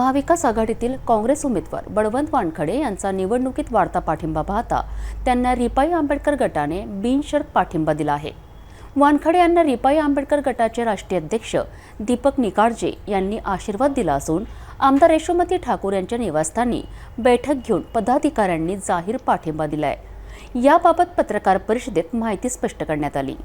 महाविकास आघाडीतील काँग्रेस उमेदवार बळवंत वानखडे यांचा निवडणुकीत वाढता पाठिंबा पाहता त्यांना रिपाई आंबेडकर गटाने बिनशर्त पाठिंबा दिला आहे. वानखडे यांना रिपाई आंबेडकर गटाचे राष्ट्रीय अध्यक्ष दीपक निकाळजे यांनी आशीर्वाद दिला असून आमदार यशोमती ठाकूर यांच्या निवासस्थानी बैठक घेऊन पदाधिकाऱ्यांनी जाहीर पाठिंबा दिलाय. याबाबत पत्रकार परिषदेत माहिती स्पष्ट करण्यात आली.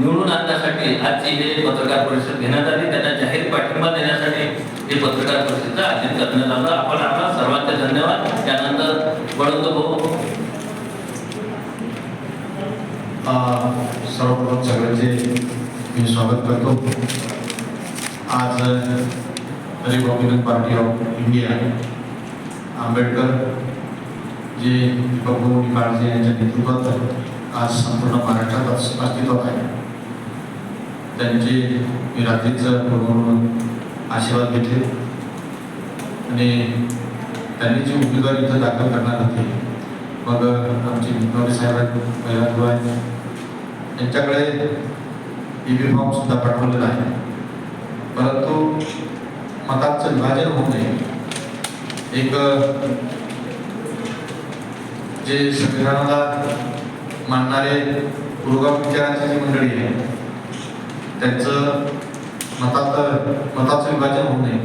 निवडून आणण्यासाठी आजची हे पत्रकार परिषद घेण्यात आली त्यांना जाहीर पाठिंबा देण्यासाठी हे पत्रकार परिषदचं आयोजन करण्यात आलं. आपण आपला सर्वांचे धन्यवाद. त्यानंतर बळवंत भाऊ. सर्वप्रथम सगळ्यांचे मी स्वागत करतो. आज Republican party of India Ambedkar जे दीपक भाऊ यांच्या नेतृत्वात आज संपूर्ण महाराष्ट्रात अस्तित्वात आहे. त्यांचे मी रात्रीच फोनवरून आशीर्वाद घेतले. आणि त्यांनी जी उमेदवारी इथं दाखल करणार होती मग आमचे विनोदी साहेब पहिला ई व्ही फॉर्म सुद्धा पाठवलेला आहे. परंतु मतांचं विभाजन होऊ नये. एक जे संविधानाला मानणारे पुरोगाम विचारांची जी मंडळी आहे त्यांचं मतात मताचं विभाजन होऊ नये.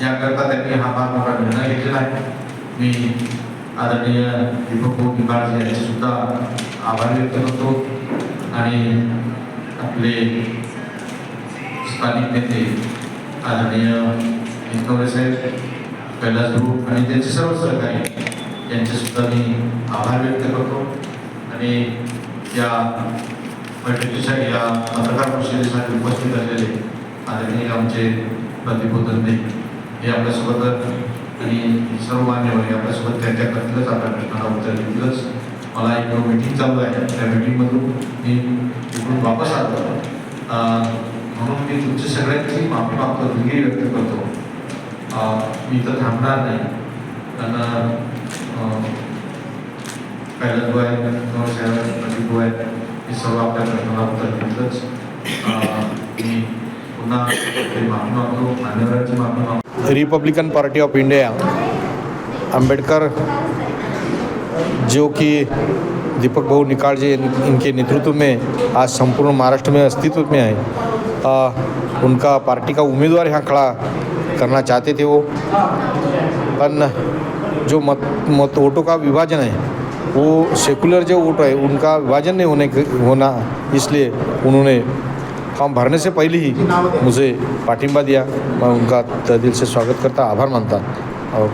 याकरता त्यांनी हा फार मोठा निर्णय घेतलेला आहे. मी आदरणीय दीपक भाऊ निकाळजे यांचे सुद्धा आभार व्यक्त करतो. आणि आपले स्थानिक नेते आदरणीय निकवरे साहेब कैलास भाऊ आणि त्यांचे सर्व सहकारी यांचे सुद्धा मी आभार व्यक्त करतो. आणि या बैठकीसाठी या पत्रकार परिषदेसाठी उपस्थित असलेले आदरणीय आमचे प्रदीप उदंते हे आपल्यासोबत आणि सर्व मान्यवर आपल्यासोबत त्यांच्या करतीलच. आपल्या प्रश्नाला उत्तर देतीलच. मला एक मीटिंग चालू आहे त्या मीटिंगमधून मी इकडून वापस आलो. म्हणून मी तुमच्या सगळ्यांची माफी मागतो दिलगिरी व्यक्त करतो. मी तर थांबणार नाही. कारण आहे कैलास भाऊ आहेत. Republican party of India Ambedkar जो कि दीपक भाऊ निकालजे इन- इनके नेतृत्व में आज संपूर्ण महाराष्ट्र में अस्तित्व में है आ, उनका पार्टी का उम्मीदवार यहाँ खड़ा करना चाहते थे वो। पर जो मत मत वोटों का विभाजन है वो सेकुलर जो वोट है उनका विभाजन नहीं होने होना इसलिए उन्होंने फॉर्म भरने से पहले ही मुझे पाठिंबा दिया। मैं उनका दिल से स्वागत करता आभार मानता। और